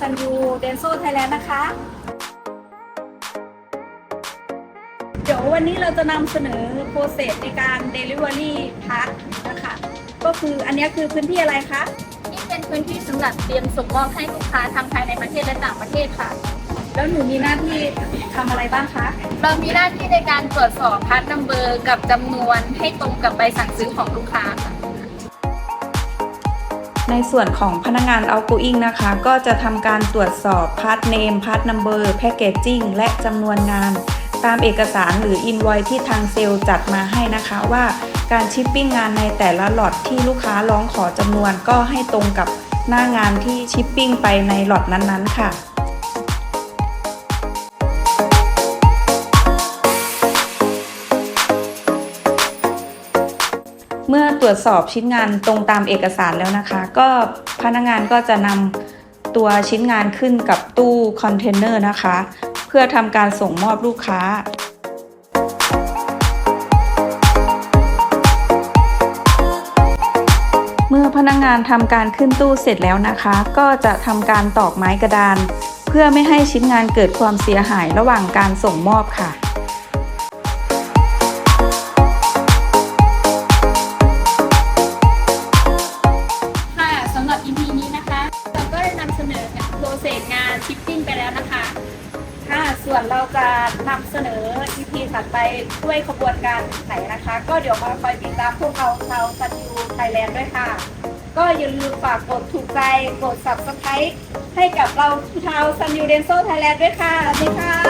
ซันยูเดนโซไทยแลนด์นะคะ เดี๋ยววันนี้เราจะนำเสนอโปรเซสในการ Delivery พัทนะคะ ก็คืออันเนี้ยคือพื้นที่อะไรคะ นี่เป็นพื้นที่สำหรับเตรียมส่งมอบให้ลูกค้าทั้งภายในประเทศและต่างประเทศค่ะ แล้วหนูมีหน้าที่ทำอะไรบ้างคะ เรามีหน้าที่ในการตรวจสอบพาร์ทนัมเบอร์กับจำนวนให้ตรงกับใบสั่งซื้อของลูกค้าค่ะ ในส่วนของพนักงาน outgoing นะคะ ก็จะทำการตรวจสอบ part name part number packaging และจำนวนงาน ตามเอกสารหรือ invoice ที่ทางเซลล์จัดมาให้นะคะว่าการชิปปิ้งงานในแต่ละหลอดที่ลูกค้าร้องขอจำนวนก็ให้ตรงกับหน้างานที่ชิปปิ้งไปในหลอดนั้นๆ ค่ะ เมื่อตรวจสอบชิ้นงานตรงตามเอกสารแล้วนะคะ ก็พนักงานก็จะนำตัวชิ้นงานขึ้นกับตู้คอนเทนเนอร์นะคะ เพื่อทำการส่งมอบลูกค้าเมื่อพนักงานทำการขึ้นตู้เสร็จแล้วนะคะ ก็จะทำการตอกไม้กระดาน เพื่อไม่ให้ชิ้นงานเกิดความเสียหายระหว่างการส่งมอบค่ะค่ะานชิปปิ้งไปแล้วนะคะ ค่ะส่วนเราจะนำเสนอ EP ถัดไปด้วยขบวนการไหนนะคะ ก็เดี๋ยวมาคอยติดตามพวกเราชาวสันยูไทยแลนด์ด้วยค่ะ ก็อย่าลืมฝากกดถูกใจ กด subscribe ให้กับเราชาวซันยูเดนโซไทยแลนด์ด้วยค่ะสวัสดีค่ะ